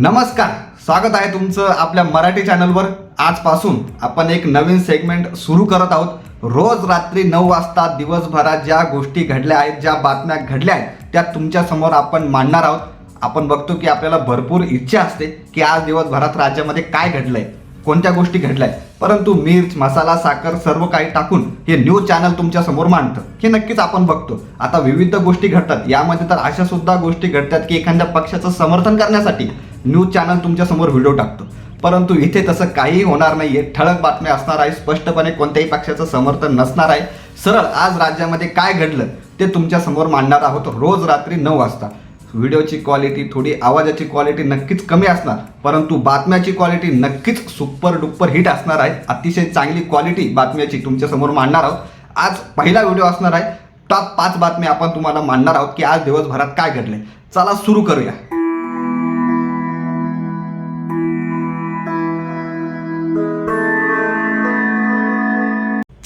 नमस्कार स्वागत आहे तुमचं आपल्या मराठी चॅनलवर. आजपासून आपण एक नवीन सेगमेंट सुरू करत आहोत. रोज रात्री नऊ वाजता दिवसभरात ज्या गोष्टी घडल्या आहेत ज्या बातम्या घडल्या आहेत त्या तुमच्यासमोर आपण मांडणार आहोत. आपण बघतो की आपल्याला भरपूर इच्छा असते की आज दिवसभरात राज्यामध्ये काय घडलंय कोणत्या गोष्टी घडल्या आहेत परंतु मिर्च मसाला साखर सर्व काही टाकून हे न्यूज चॅनल तुमच्यासमोर मांडतं. हे नक्कीच आपण बघतो. आता विविध गोष्टी घडतात. यामध्ये तर अशा सुद्धा गोष्टी घडतात की एखाद्या पक्षाचं समर्थन करण्यासाठी न्यूज चॅनल तुमच्यासमोर व्हिडिओ टाकतो. परंतु इथे तसं काहीही होणार नाही आहे ठळक बातम्या असणार आहे. स्पष्टपणे कोणत्याही पक्षाचं समर्थन नसणार आहे. सरळ आज राज्यामध्ये काय घडलं ते तुमच्यासमोर मांडणार आहोत रोज रात्री नऊ वाजता. व्हिडिओची क्वालिटी थोडी आवाजाची क्वालिटी नक्कीच कमी असणार. परंतु बातम्याची क्वालिटी नक्कीच सुपर डुप्पर हिट असणार आहे. अतिशय चांगली क्वालिटी बातम्याची तुमच्यासमोर मांडणार आहोत. आज पहिला व्हिडिओ असणार आहे. टॉप पाच बातम्या आपण तुम्हाला मांडणार आहोत की आज दिवसभरात काय घडले चला सुरू करूया.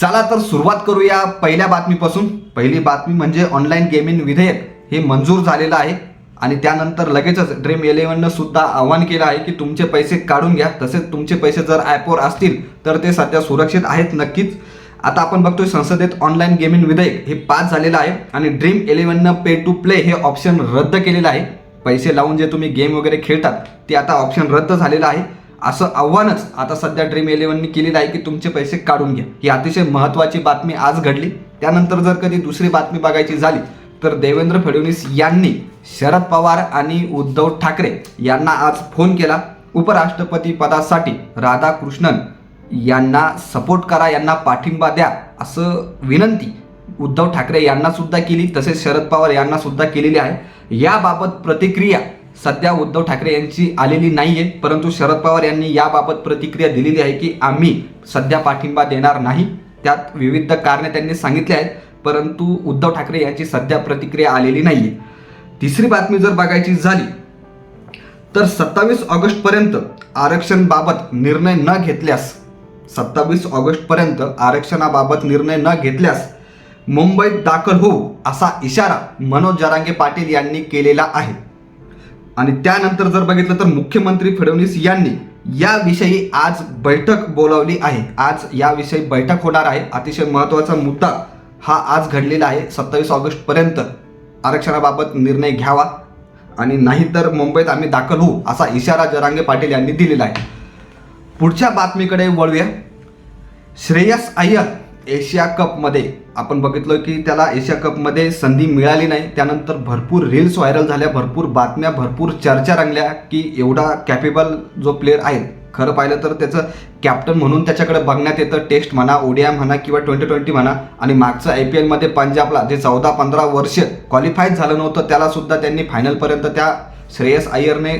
चला तर सुरुवात करूया पहिल्या बातमीपासून. पहिली बातमी म्हणजे ऑनलाईन गेमिंग विधेयक हे मंजूर झालेलं आहे. आणि त्यानंतर लगेचच ड्रीम इलेव्हननं सुद्धा आवाहन केलं आहे की तुमचे पैसे काढून घ्या. तसेच तुमचे पैसे जर ॲपवर असतील तर ते सध्या सुरक्षित आहेत नक्कीच. आता आपण बघतोय संसदेत ऑनलाईन गेमिंग विधेयक हे पास झालेलं आहे. आणि ड्रीम इलेव्हननं पे टू प्ले हे ऑप्शन रद्द केलेलं आहे. पैसे लावून जे तुम्ही गेम वगैरे खेळतात ते आता ऑप्शन रद्द झालेलं आहे. असं आव्हानच आता सध्या ड्रीम इलेव्हननी केलेलं आहे की तुमचे पैसे काढून घ्या. ही अतिशय महत्त्वाची बातमी आज घडली. त्यानंतर जर कधी दुसरी बातमी बघायची झाली तर देवेंद्र फडणवीस यांनी शरद पवार आणि उद्धव ठाकरे यांना आज फोन केला. उपराष्ट्रपती पदासाठी राधाकृष्णन यांना सपोर्ट करा यांना पाठिंबा द्या असं विनंती उद्धव ठाकरे यांना सुद्धा केली. तसेच शरद पवार यांना सुद्धा केलेली आहे. याबाबत प्रतिक्रिया सध्या उद्धव ठाकरे यांची आलेली नाही आहे परंतु शरद पवार यांनी याबाबत प्रतिक्रिया दिलेली आहे की आम्ही सध्या पाठिंबा देणार नाही. त्यात विविध कारणे त्यांनी सांगितले आहेत परंतु उद्धव ठाकरे यांची सध्या प्रतिक्रिया आलेली नाही आहे तिसरी बातमी जर बघायची झाली तर सत्तावीस ऑगस्टपर्यंत आरक्षणबाबत निर्णय न घेतल्यास सत्तावीस ऑगस्टपर्यंत आरक्षणाबाबत निर्णय न घेतल्यास मुंबईत दाखल होऊ असा इशारा मनोज जरांगे पाटील यांनी केलेला आहे. आणि त्यानंतर जर बघितलं तर मुख्यमंत्री फडणवीस यांनी याविषयी आज बैठक बोलावली आहे. आज याविषयी बैठक होणार आहे. अतिशय महत्त्वाचा मुद्दा हा आज घडलेला आहे. सत्तावीस ऑगस्टपर्यंत आरक्षणाबाबत निर्णय घ्यावा आणि नाहीतर मुंबईत आम्ही दाखल होऊ असा इशारा जरांगे पाटील यांनी दिलेला आहे. पुढच्या बातमीकडे वळूया. श्रेयस अय्यर एशिया कपमध्ये आपण बघितलं की त्याला एशिया कपमध्ये संधी मिळाली नाही. त्यानंतर भरपूर रील्स व्हायरल झाल्या भरपूर बातम्या भरपूर चर्चा रंगल्या की एवढा कॅपेबल जो प्लेअर आहे खरं पाहिलं तर त्याचं कॅप्टन म्हणून त्याच्याकडे बघण्यात येतं. टेस्ट म्हणा ओडीआय म्हणा किंवा ट्वेंटी ट्वेंटी म्हणा. आणि मागचं आय पी एलमध्ये पंजाबला जे चौदा पंधरा वर्ष क्वालिफाय झालं नव्हतं त्यालासुद्धा त्यांनी फायनलपर्यंत त्या श्रेयस अय्यरने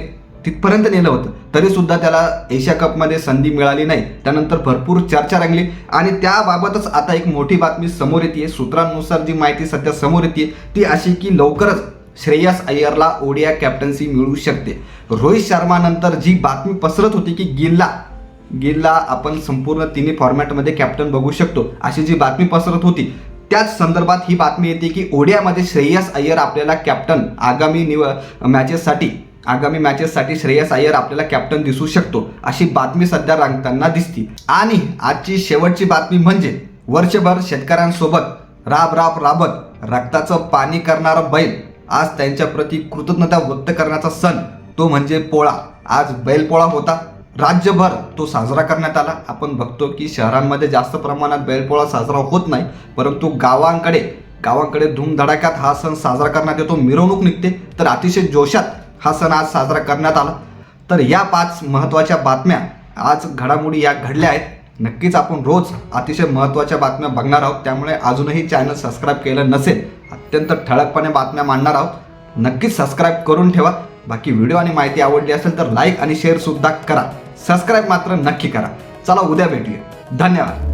तिथपर्यंत नेलं होतं. तरीसुद्धा त्याला एशिया कपमध्ये संधी मिळाली नाही. त्यानंतर भरपूर चर्चा रंगली. आणि त्याबाबतच आता एक मोठी बातमी समोर येते सूत्रांनुसार जी माहिती सध्या समोर येते ती अशी की लवकरच श्रेयस अय्यरला ओडिया कॅप्टन्सी मिळू शकते. रोहित शर्मानंतर जी बातमी पसरत होती की गिलला गिलला आपण संपूर्ण तिन्ही फॉर्मॅटमध्ये कॅप्टन बघू शकतो अशी जी बातमी पसरत होती त्याच संदर्भात ही बातमी येते की ओडियामध्ये श्रेयस अय्यर आपल्याला कॅप्टन आगामी निव मॅचेससाठी आगामी मॅचेससाठी श्रेयस अय्यर आपल्याला कॅप्टन दिसू शकतो अशी बातमी सध्या रांगताना दिसती. आणि आजची शेवटची बातमी म्हणजे वर्षभर शेतकऱ्यांसोबत राब राब राबत रक्ताचं पाणी करणारा बैल आज त्यांच्या प्रती कृतज्ञता व्यक्त करण्याचा सण तो म्हणजे पोळा. आज बैलपोळा होता. राज्यभर तो साजरा करण्यात आला. आपण बघतो की शहरांमध्ये जास्त प्रमाणात बैलपोळा साजरा होत नाही परंतु गावांकडे गावांकडे धूमधडाक्यात हा सण साजरा करण्यात येतो. मिरवणूक निघते तर अतिशय जोशात हा सण आज साजरा करण्यात आला. तर या पाच महत्त्वाच्या बातम्या आज घडामोडी या घडल्या आहेत. नक्कीच आपण रोज अतिशय महत्त्वाच्या बातम्या बघणार आहोत. त्यामुळे अजूनही चॅनल सबस्क्राईब केलं नसेल अत्यंत ठळकपणे बातम्या मांडणार आहोत. नक्कीच सबस्क्राईब करून ठेवा. बाकी व्हिडिओ आणि माहिती आवडली असेल तर लाईक आणि शेअरसुद्धा करा. सबस्क्राईब मात्र नक्की करा. चला उद्या भेटूया. धन्यवाद.